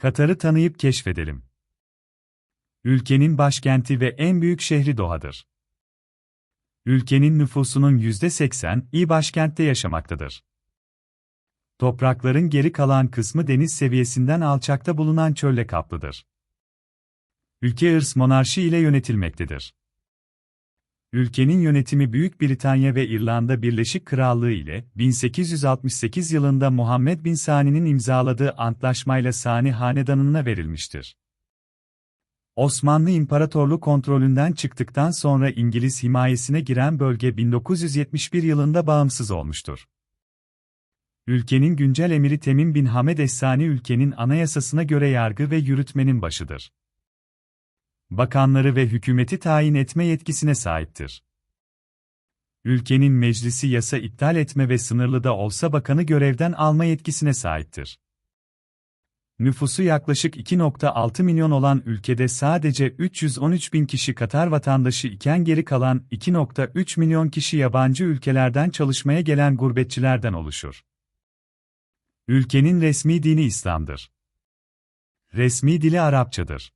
Katar'ı tanıyıp keşfedelim. Ülkenin başkenti ve en büyük şehri Doha'dır. Ülkenin nüfusunun %80'i başkentte yaşamaktadır. Toprakların geri kalan kısmı deniz seviyesinden alçakta bulunan çölle kaplıdır. Ülke ırs monarşi ile yönetilmektedir. Ülkenin yönetimi Büyük Britanya ve İrlanda Birleşik Krallığı ile 1868 yılında Muhammed Bin Sani'nin imzaladığı antlaşmayla Sani Hanedanı'na verilmiştir. Osmanlı İmparatorluğu kontrolünden çıktıktan sonra İngiliz himayesine giren bölge 1971 yılında bağımsız olmuştur. Ülkenin güncel emiri Temim bin Hamed Essani ülkenin anayasasına göre yargı ve yürütmenin başıdır. Bakanları ve hükümeti tayin etme yetkisine sahiptir. Ülkenin meclisi yasa iptal etme ve sınırlı da olsa bakanı görevden alma yetkisine sahiptir. Nüfusu yaklaşık 2.6 milyon olan ülkede sadece 313 bin kişi Katar vatandaşı iken geri kalan 2.3 milyon kişi yabancı ülkelerden çalışmaya gelen gurbetçilerden oluşur. Ülkenin resmi dini İslam'dır. Resmi dili Arapçadır.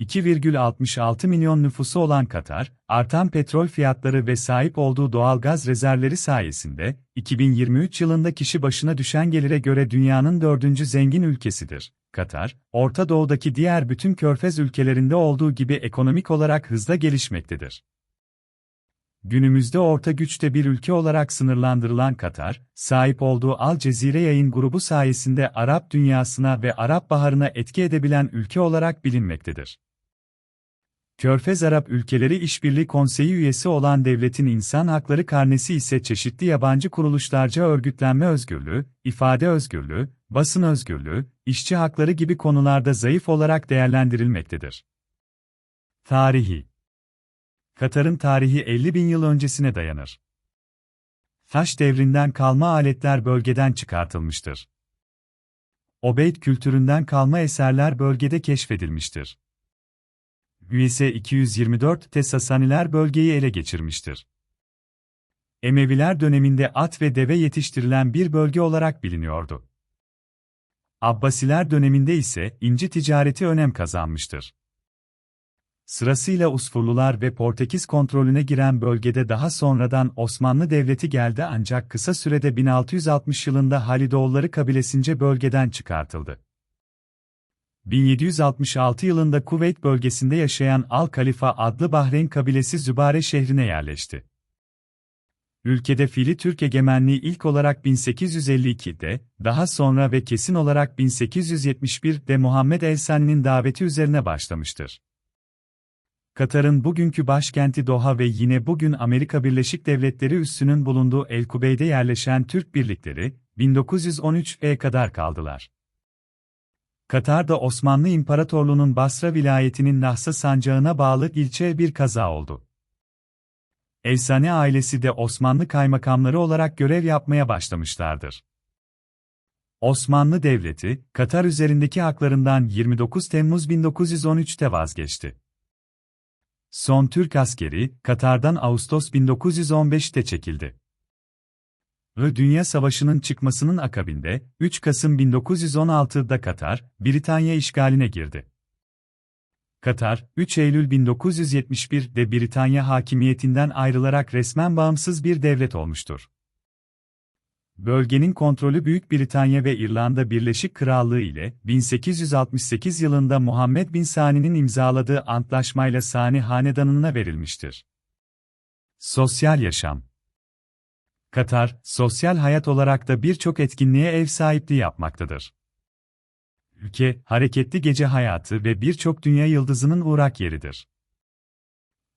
2,66 milyon nüfusu olan Katar, artan petrol fiyatları ve sahip olduğu doğal gaz rezervleri sayesinde, 2023 yılında kişi başına düşen gelire göre dünyanın dördüncü zengin ülkesidir. Katar, Orta Doğu'daki diğer bütün körfez ülkelerinde olduğu gibi ekonomik olarak hızla gelişmektedir. Günümüzde orta güçte bir ülke olarak sınırlandırılan Katar, sahip olduğu Al Cezire yayın grubu sayesinde Arap dünyasına ve Arap Baharı'na etki edebilen ülke olarak bilinmektedir. Körfez Arap Ülkeleri İşbirliği Konseyi üyesi olan devletin insan hakları karnesi ise çeşitli yabancı kuruluşlarca örgütlenme özgürlüğü, ifade özgürlüğü, basın özgürlüğü, işçi hakları gibi konularda zayıf olarak değerlendirilmektedir. Tarihi Katar'ın tarihi 50 bin yıl öncesine dayanır. Taş devrinden kalma aletler bölgeden çıkartılmıştır. Obeyd kültüründen kalma eserler bölgede keşfedilmiştir. Üyese 224 te Sasaniler bölgeyi ele geçirmiştir. Emeviler döneminde at ve deve yetiştirilen bir bölge olarak biliniyordu. Abbasiler döneminde ise inci ticareti önem kazanmıştır. Sırasıyla Usfurlular ve Portekiz kontrolüne giren bölgede daha sonradan Osmanlı Devleti geldi ancak kısa sürede 1660 yılında Halidoğulları kabilesince bölgeden çıkartıldı. 1766 yılında Kuveyt bölgesinde yaşayan Al-Kalifa adlı Bahreyn kabilesi Zübare şehrine yerleşti. Ülkede fiili Türk egemenliği ilk olarak 1852'de, daha sonra ve kesin olarak 1871'de Muhammed El-Sani'nin daveti üzerine başlamıştır. Katar'ın bugünkü başkenti Doha ve yine bugün Amerika Birleşik Devletleri üssünün bulunduğu El Kubey'de yerleşen Türk birlikleri, 1913'e kadar kaldılar. Katar'da Osmanlı İmparatorluğu'nun Basra vilayetinin Nahsa sancağına bağlı ilçe bir kaza oldu. Elsane ailesi de Osmanlı kaymakamları olarak görev yapmaya başlamışlardır. Osmanlı Devleti, Katar üzerindeki haklarından 29 Temmuz 1913'te vazgeçti. Son Türk askeri, Katar'dan Ağustos 1915'te çekildi. I. Dünya Savaşı'nın çıkmasının akabinde, 3 Kasım 1916'da Katar, Britanya işgaline girdi. Katar, 3 Eylül 1971'de Britanya hakimiyetinden ayrılarak resmen bağımsız bir devlet olmuştur. Bölgenin kontrolü Büyük Britanya ve İrlanda Birleşik Krallığı ile 1868 yılında Muhammed Bin Sani'nin imzaladığı antlaşmayla Sani Hanedanı'na verilmiştir. Sosyal yaşam Katar, sosyal hayat olarak da birçok etkinliğe ev sahipliği yapmaktadır. Ülke, hareketli gece hayatı ve birçok dünya yıldızının uğrak yeridir.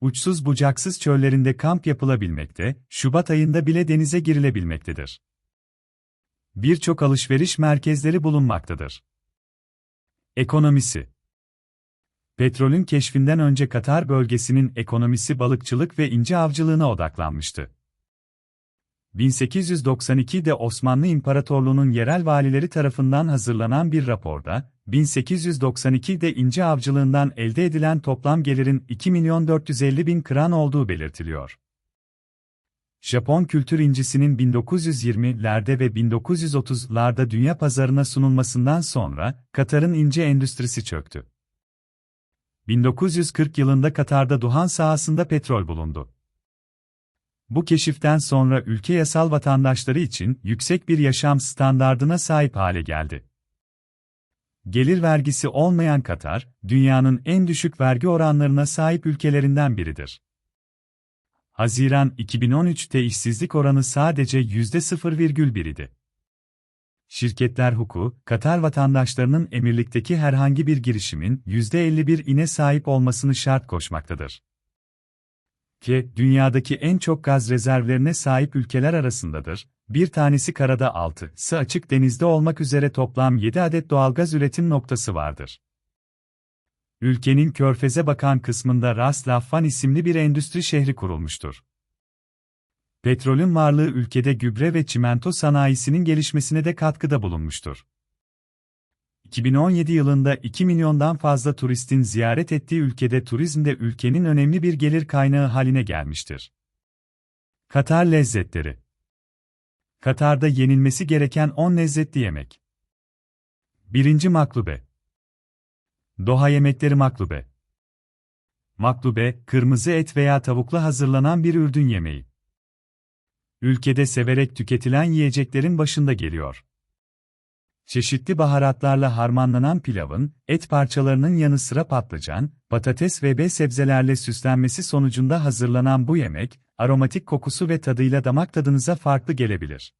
Uçsuz bucaksız çöllerinde kamp yapılabilmekte, Şubat ayında bile denize girilebilmektedir birçok alışveriş merkezleri bulunmaktadır. Ekonomisi Petrolün keşfinden önce Katar bölgesinin ekonomisi balıkçılık ve ince avcılığına odaklanmıştı. 1892'de Osmanlı İmparatorluğu'nun yerel valileri tarafından hazırlanan bir raporda, 1892'de ince avcılığından elde edilen toplam gelirin 2 milyon 450 bin kran olduğu belirtiliyor. Japon kültür incisinin 1920'lerde ve 1930'larda dünya pazarına sunulmasından sonra Katar'ın ince endüstrisi çöktü. 1940 yılında Katar'da Duhan sahasında petrol bulundu. Bu keşiften sonra ülke yasal vatandaşları için yüksek bir yaşam standardına sahip hale geldi. Gelir vergisi olmayan Katar, dünyanın en düşük vergi oranlarına sahip ülkelerinden biridir. Haziran 2013'te işsizlik oranı sadece %0,1 idi. Şirketler hukuku, Katar vatandaşlarının emirlikteki herhangi bir girişimin %51 ine sahip olmasını şart koşmaktadır. Ki, dünyadaki en çok gaz rezervlerine sahip ülkeler arasındadır, bir tanesi karada 6, sı açık denizde olmak üzere toplam 7 adet doğalgaz üretim noktası vardır. Ülkenin körfeze bakan kısmında Ras Laffan isimli bir endüstri şehri kurulmuştur. Petrolün varlığı ülkede gübre ve çimento sanayisinin gelişmesine de katkıda bulunmuştur. 2017 yılında 2 milyondan fazla turistin ziyaret ettiği ülkede turizm de ülkenin önemli bir gelir kaynağı haline gelmiştir. Katar lezzetleri Katar'da yenilmesi gereken 10 lezzetli yemek. 1. Maklube Doha yemekleri maklube. Maklube, kırmızı et veya tavukla hazırlanan bir Ürdün yemeği. Ülkede severek tüketilen yiyeceklerin başında geliyor. Çeşitli baharatlarla harmanlanan pilavın, et parçalarının yanı sıra patlıcan, patates ve B sebzelerle süslenmesi sonucunda hazırlanan bu yemek, aromatik kokusu ve tadıyla damak tadınıza farklı gelebilir.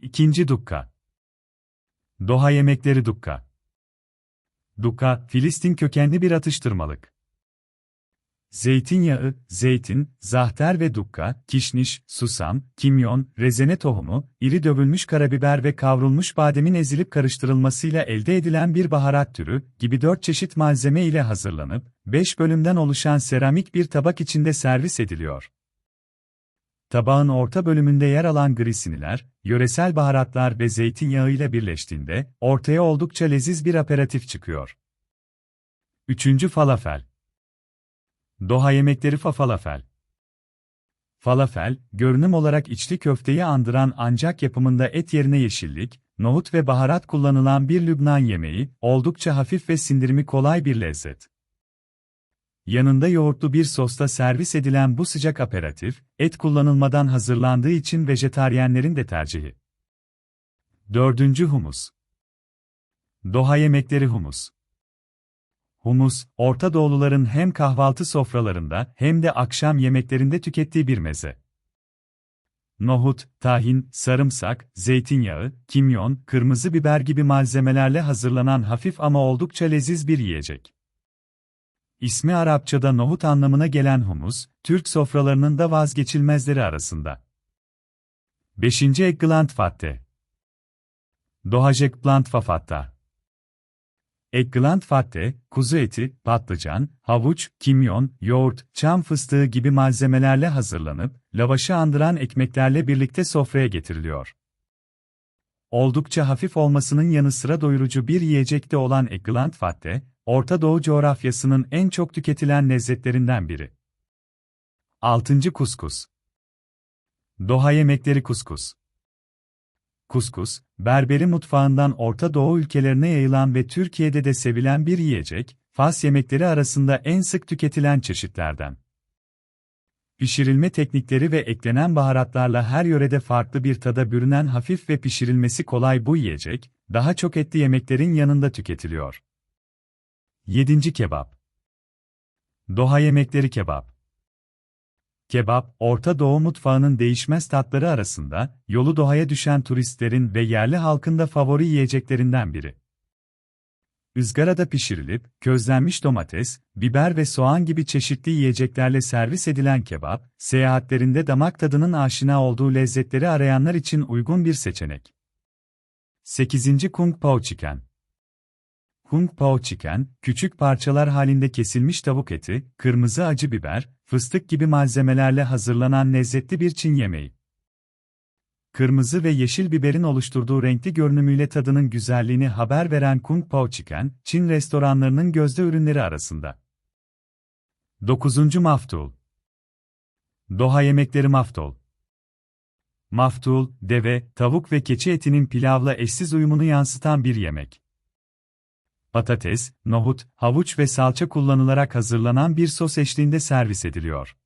İkinci Dukka Doha yemekleri Dukka Dukka, Filistin kökenli bir atıştırmalık. Zeytinyağı, zeytin, zahter ve dukka, kişniş, susam, kimyon, rezene tohumu, iri dövülmüş karabiber ve kavrulmuş bademin ezilip karıştırılmasıyla elde edilen bir baharat türü gibi dört çeşit malzeme ile hazırlanıp, beş bölümden oluşan seramik bir tabak içinde servis ediliyor. Tabağın orta bölümünde yer alan grisiniler, yöresel baharatlar ve zeytinyağı ile birleştiğinde, ortaya oldukça leziz bir aperatif çıkıyor. Üçüncü falafel. Doha yemekleri fa falafel. Falafel, görünüm olarak içli köfteyi andıran ancak yapımında et yerine yeşillik, nohut ve baharat kullanılan bir Lübnan yemeği, oldukça hafif ve sindirimi kolay bir lezzet. Yanında yoğurtlu bir sosta servis edilen bu sıcak aperatif, et kullanılmadan hazırlandığı için vejetaryenlerin de tercihi. Dördüncü humus. Doha yemekleri humus. Humus, Orta Doğuluların hem kahvaltı sofralarında hem de akşam yemeklerinde tükettiği bir meze. Nohut, tahin, sarımsak, zeytinyağı, kimyon, kırmızı biber gibi malzemelerle hazırlanan hafif ama oldukça leziz bir yiyecek. İsmi Arapçada nohut anlamına gelen humus, Türk sofralarının da vazgeçilmezleri arasında. 5. Eggplant Fatte Dohajek Plant Fafatta Eggplant fatte, kuzu eti, patlıcan, havuç, kimyon, yoğurt, çam fıstığı gibi malzemelerle hazırlanıp, lavaşı andıran ekmeklerle birlikte sofraya getiriliyor. Oldukça hafif olmasının yanı sıra doyurucu bir yiyecekte olan eggplant fatte, Orta Doğu coğrafyasının en çok tüketilen lezzetlerinden biri. 6. Kuskus Doha yemekleri kuskus Kuskus, Berberi mutfağından Orta Doğu ülkelerine yayılan ve Türkiye'de de sevilen bir yiyecek, Fas yemekleri arasında en sık tüketilen çeşitlerden. Pişirilme teknikleri ve eklenen baharatlarla her yörede farklı bir tada bürünen hafif ve pişirilmesi kolay bu yiyecek, daha çok etli yemeklerin yanında tüketiliyor. 7. Kebap Doha yemekleri kebap Kebap, Orta Doğu mutfağının değişmez tatları arasında, yolu Doha'ya düşen turistlerin ve yerli halkın da favori yiyeceklerinden biri. Izgarada pişirilip, közlenmiş domates, biber ve soğan gibi çeşitli yiyeceklerle servis edilen kebap, seyahatlerinde damak tadının aşina olduğu lezzetleri arayanlar için uygun bir seçenek. 8. Kung Pao Chicken Kung Pao Chicken, küçük parçalar halinde kesilmiş tavuk eti, kırmızı acı biber, fıstık gibi malzemelerle hazırlanan lezzetli bir Çin yemeği. Kırmızı ve yeşil biberin oluşturduğu renkli görünümüyle tadının güzelliğini haber veren Kung Pao Chicken, Çin restoranlarının gözde ürünleri arasında. 9. Maftul Doha yemekleri maftol. Maftul, deve, tavuk ve keçi etinin pilavla eşsiz uyumunu yansıtan bir yemek. Patates, nohut, havuç ve salça kullanılarak hazırlanan bir sos eşliğinde servis ediliyor.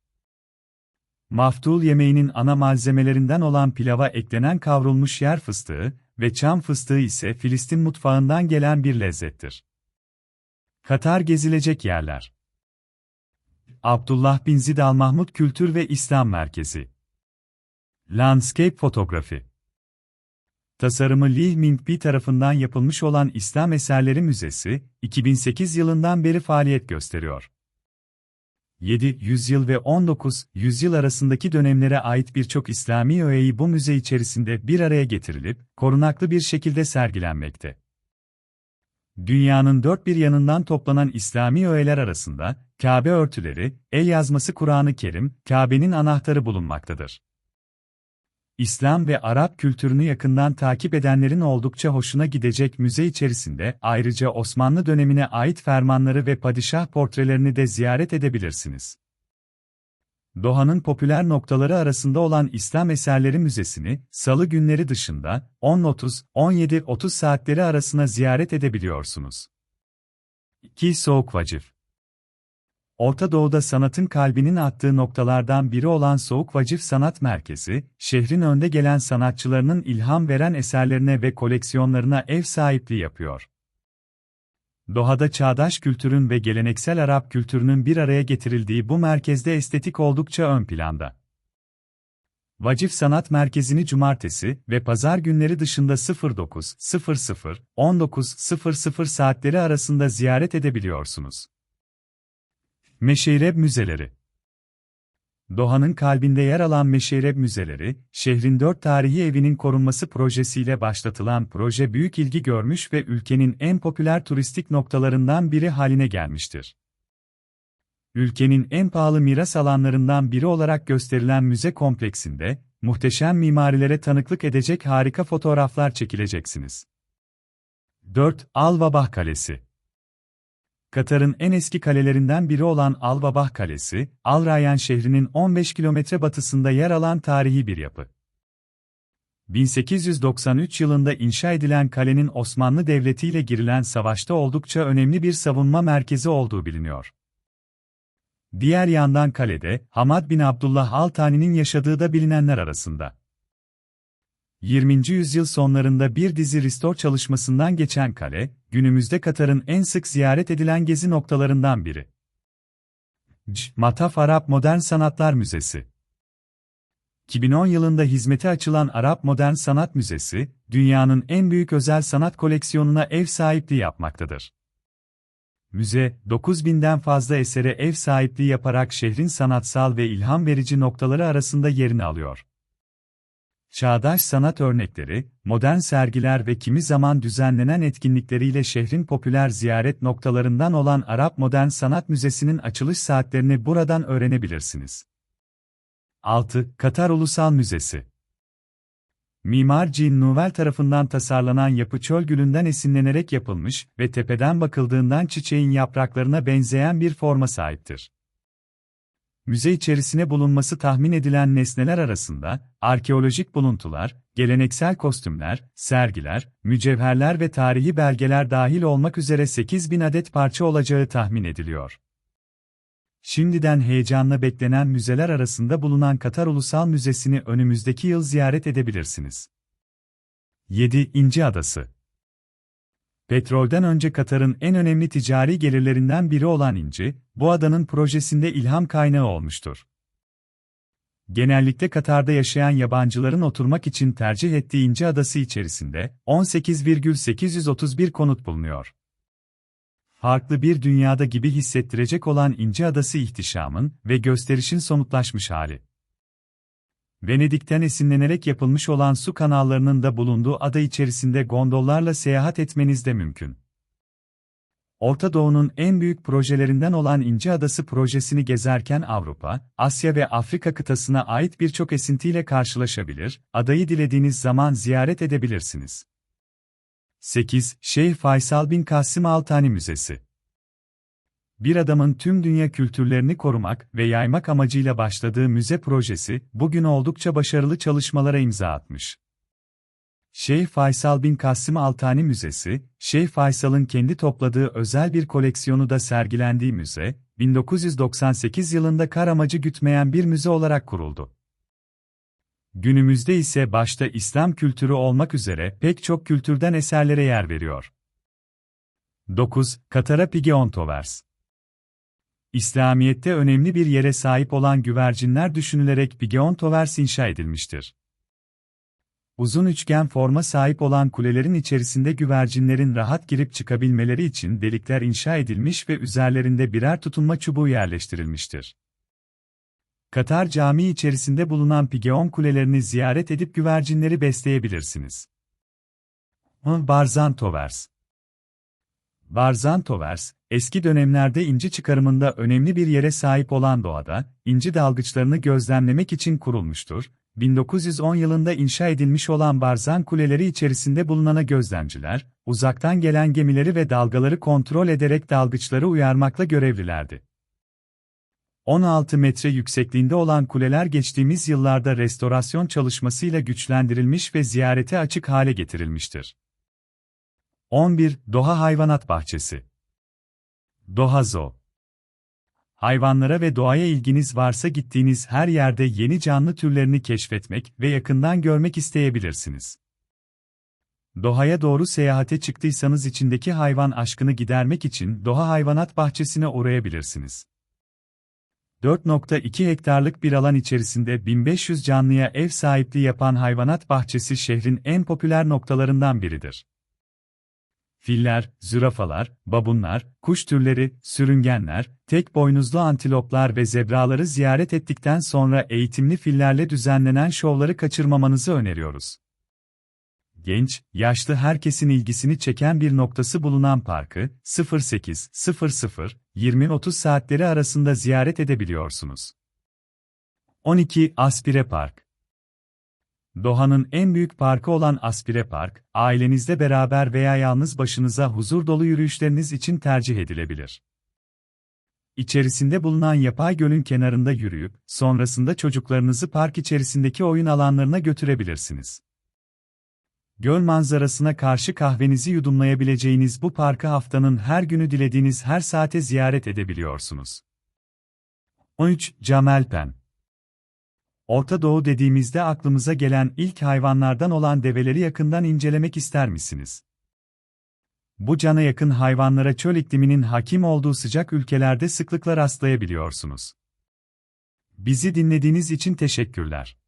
Maftul yemeğinin ana malzemelerinden olan pilava eklenen kavrulmuş yer fıstığı ve çam fıstığı ise Filistin mutfağından gelen bir lezzettir. Katar gezilecek yerler. Abdullah bin Zid Al Mahmud Kültür ve İslam Merkezi. Landscape fotoğrafı. Tasarımı Lee Ming-bi tarafından yapılmış olan İslam Eserleri Müzesi, 2008 yılından beri faaliyet gösteriyor. 7 yüzyıl ve 19 yüzyıl arasındaki dönemlere ait birçok İslami öğeyi bu müze içerisinde bir araya getirilip, korunaklı bir şekilde sergilenmekte. Dünyanın dört bir yanından toplanan İslami öğeler arasında, Kabe örtüleri, el yazması Kur'an-ı Kerim, Kabe'nin anahtarı bulunmaktadır. İslam ve Arap kültürünü yakından takip edenlerin oldukça hoşuna gidecek müze içerisinde ayrıca Osmanlı dönemine ait fermanları ve padişah portrelerini de ziyaret edebilirsiniz. Doha'nın popüler noktaları arasında olan İslam Eserleri Müzesi'ni, salı günleri dışında 10.30-17.30 saatleri arasına ziyaret edebiliyorsunuz. 2. Soğuk Vacif Orta Doğu'da sanatın kalbinin attığı noktalardan biri olan Soğuk Vacif Sanat Merkezi, şehrin önde gelen sanatçılarının ilham veren eserlerine ve koleksiyonlarına ev sahipliği yapıyor. Doha'da çağdaş kültürün ve geleneksel Arap kültürünün bir araya getirildiği bu merkezde estetik oldukça ön planda. Vacif Sanat Merkezi'ni cumartesi ve pazar günleri dışında 09.00-19.00 saatleri arasında ziyaret edebiliyorsunuz. Meşeyreb Müzeleri Doha'nın kalbinde yer alan Meşeyreb Müzeleri, şehrin dört tarihi evinin korunması projesiyle başlatılan proje büyük ilgi görmüş ve ülkenin en popüler turistik noktalarından biri haline gelmiştir. Ülkenin en pahalı miras alanlarından biri olarak gösterilen müze kompleksinde, muhteşem mimarilere tanıklık edecek harika fotoğraflar çekileceksiniz. 4. Al-Vabah Kalesi Katar'ın en eski kalelerinden biri olan Al-Vabah Kalesi, Al Rayyan şehrinin 15 kilometre batısında yer alan tarihi bir yapı. 1893 yılında inşa edilen kalenin Osmanlı Devleti ile girilen savaşta oldukça önemli bir savunma merkezi olduğu biliniyor. Diğer yandan kalede, Hamad bin Abdullah Al-Tani'nin yaşadığı da bilinenler arasında. 20. yüzyıl sonlarında bir dizi restore çalışmasından geçen kale, günümüzde Katar'ın en sık ziyaret edilen gezi noktalarından biri. C. Mataf Arap Modern Sanatlar Müzesi 2010 yılında hizmete açılan Arap Modern Sanat Müzesi, dünyanın en büyük özel sanat koleksiyonuna ev sahipliği yapmaktadır. Müze, 9000'den fazla esere ev sahipliği yaparak şehrin sanatsal ve ilham verici noktaları arasında yerini alıyor. Çağdaş sanat örnekleri, modern sergiler ve kimi zaman düzenlenen etkinlikleriyle şehrin popüler ziyaret noktalarından olan Arap Modern Sanat Müzesi'nin açılış saatlerini buradan öğrenebilirsiniz. 6. Katar Ulusal Müzesi Mimar Jean Nouvel tarafından tasarlanan yapı çöl gülünden esinlenerek yapılmış ve tepeden bakıldığından çiçeğin yapraklarına benzeyen bir forma sahiptir. Müze içerisine bulunması tahmin edilen nesneler arasında, arkeolojik buluntular, geleneksel kostümler, sergiler, mücevherler ve tarihi belgeler dahil olmak üzere 8000 adet parça olacağı tahmin ediliyor. Şimdiden heyecanla beklenen müzeler arasında bulunan Katar Ulusal Müzesi'ni önümüzdeki yıl ziyaret edebilirsiniz. 7. İnci Adası Petrolden önce Katar'ın en önemli ticari gelirlerinden biri olan inci, bu adanın projesinde ilham kaynağı olmuştur. Genellikle Katar'da yaşayan yabancıların oturmak için tercih ettiği İnci Adası içerisinde 18,831 konut bulunuyor. Farklı bir dünyada gibi hissettirecek olan İnci Adası ihtişamın ve gösterişin somutlaşmış hali. Venedik'ten esinlenerek yapılmış olan su kanallarının da bulunduğu ada içerisinde gondollarla seyahat etmeniz de mümkün. Orta Doğu'nun en büyük projelerinden olan İnci Adası projesini gezerken Avrupa, Asya ve Afrika kıtasına ait birçok esintiyle karşılaşabilir, adayı dilediğiniz zaman ziyaret edebilirsiniz. 8. Şeyh Faysal bin Kasım Altani Müzesi Bir adamın tüm dünya kültürlerini korumak ve yaymak amacıyla başladığı müze projesi, bugün oldukça başarılı çalışmalara imza atmış. Şeyh Faysal bin Kasım Altani Müzesi, Şeyh Faysal'ın kendi topladığı özel bir koleksiyonu da sergilendiği müze, 1998 yılında kar amacı gütmeyen bir müze olarak kuruldu. Günümüzde ise başta İslam kültürü olmak üzere pek çok kültürden eserlere yer veriyor. 9. Katara Pigiontovers İslamiyet'te önemli bir yere sahip olan güvercinler düşünülerek Pigiontovers inşa edilmiştir. Uzun üçgen forma sahip olan kulelerin içerisinde güvercinlerin rahat girip çıkabilmeleri için delikler inşa edilmiş ve üzerlerinde birer tutunma çubuğu yerleştirilmiştir. Katar Camii içerisinde bulunan Pigeon kulelerini ziyaret edip güvercinleri besleyebilirsiniz. Barzantovers Barzantovers, eski dönemlerde inci çıkarımında önemli bir yere sahip olan doğada, inci dalgıçlarını gözlemlemek için kurulmuştur. 1910 yılında inşa edilmiş olan Barzan kuleleri içerisinde bulunana gözlemciler, uzaktan gelen gemileri ve dalgaları kontrol ederek dalgıçları uyarmakla görevlilerdi. 16 metre yüksekliğinde olan kuleler geçtiğimiz yıllarda restorasyon çalışmasıyla güçlendirilmiş ve ziyarete açık hale getirilmiştir. 11. Doha Hayvanat Bahçesi Doha Zoo Hayvanlara ve doğaya ilginiz varsa gittiğiniz her yerde yeni canlı türlerini keşfetmek ve yakından görmek isteyebilirsiniz. Doha'ya doğru seyahate çıktıysanız içindeki hayvan aşkını gidermek için Doha Hayvanat Bahçesi'ne uğrayabilirsiniz. 4.2 hektarlık bir alan içerisinde 1500 canlıya ev sahipliği yapan hayvanat bahçesi şehrin en popüler noktalarından biridir. Filler, zürafalar, babunlar, kuş türleri, sürüngenler, tek boynuzlu antiloplar ve zebraları ziyaret ettikten sonra eğitimli fillerle düzenlenen şovları kaçırmamanızı öneriyoruz genç, yaşlı herkesin ilgisini çeken bir noktası bulunan parkı 08.00-20.30 saatleri arasında ziyaret edebiliyorsunuz. 12. Aspire Park Doha'nın en büyük parkı olan Aspire Park, ailenizle beraber veya yalnız başınıza huzur dolu yürüyüşleriniz için tercih edilebilir. İçerisinde bulunan yapay gölün kenarında yürüyüp, sonrasında çocuklarınızı park içerisindeki oyun alanlarına götürebilirsiniz. Göl manzarasına karşı kahvenizi yudumlayabileceğiniz bu parkı haftanın her günü dilediğiniz her saate ziyaret edebiliyorsunuz. 13. Camelpen Orta Doğu dediğimizde aklımıza gelen ilk hayvanlardan olan develeri yakından incelemek ister misiniz? Bu cana yakın hayvanlara çöl ikliminin hakim olduğu sıcak ülkelerde sıklıkla rastlayabiliyorsunuz. Bizi dinlediğiniz için teşekkürler.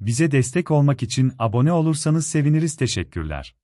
Bize destek olmak için abone olursanız seviniriz teşekkürler.